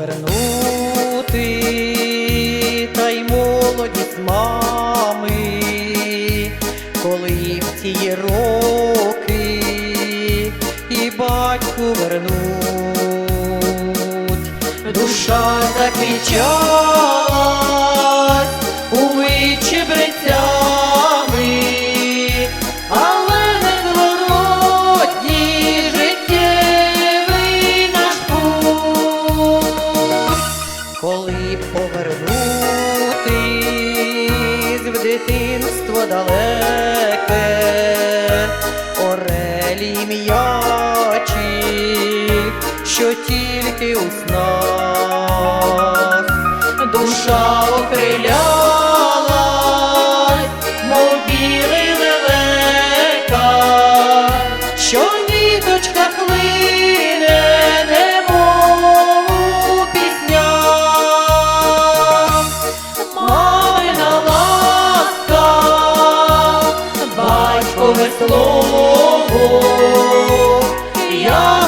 повернути, та й молоді з мами, коли і в ті роки і батьку вернуть, душа закричала. Коли б повернутись в дитинство далеке, орелі м'ячі, що тільки у снах. Душа окрилялась,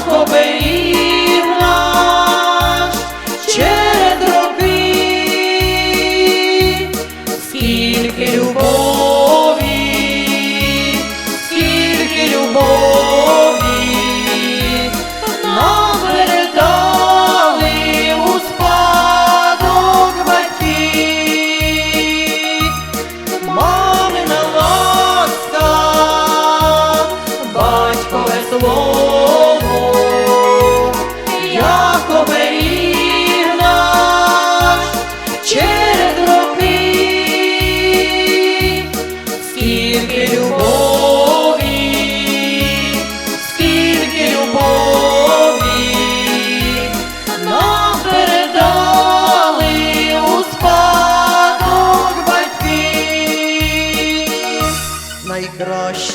як оберіг наш через роки, скільки любові,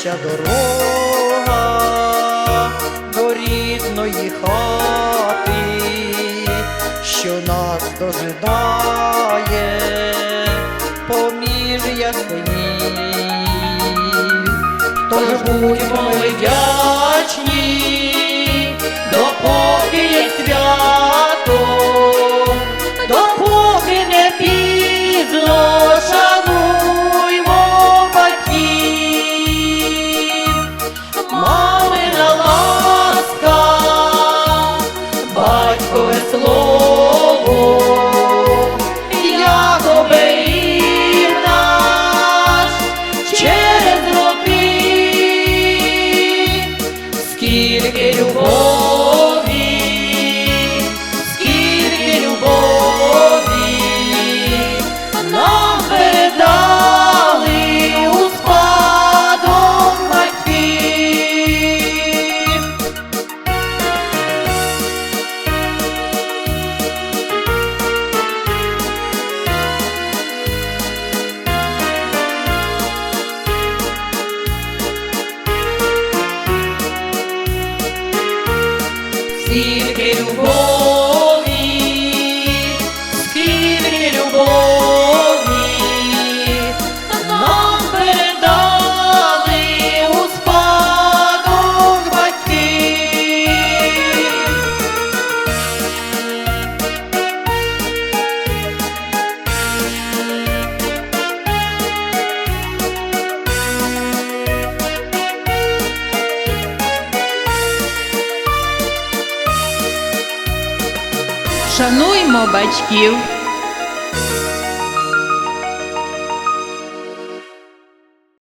Найкраща дорога до рідної хати, що нас дожидає поміж ясенів. Тож будьмо ми батькове слово, як оберіг наш через роки, скільки любові, Скільки любові, Шануймо батьків.